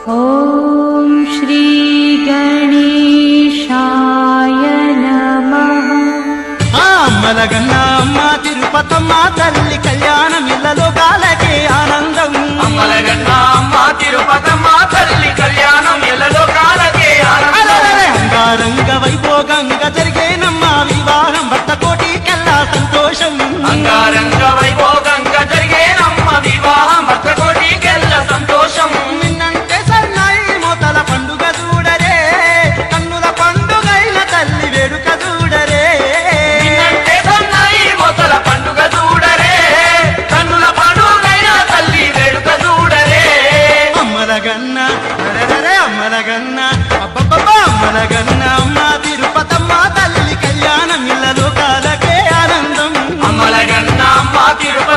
ॐ श्रीगणेशाय नमः ఆ అమ్మలగన్న అమ్మ తిరుపతమ్మ తల్లి కళ్యాణం ఇళ్ళలో గాలకే ఆనందం అమ్మలగన్న అమ్మ తిరుపతమ్మ తల్లి కళ్యాణం ఎలలో కాలకే అలలలే అంగారంగ వైభోగంగా జరిగేనమ్మ అమ్మలగన్న అరరే అమ్మలగన్న అబ్బబ్బబ్బా అమ్మలగన్న అమ్మ తిరుపతమ్మ తల్లి కళ్యాణం ఇళ్ళలో కాలకే ఆనందం. అమ్మలగన్న అమ్మ తిరుపతి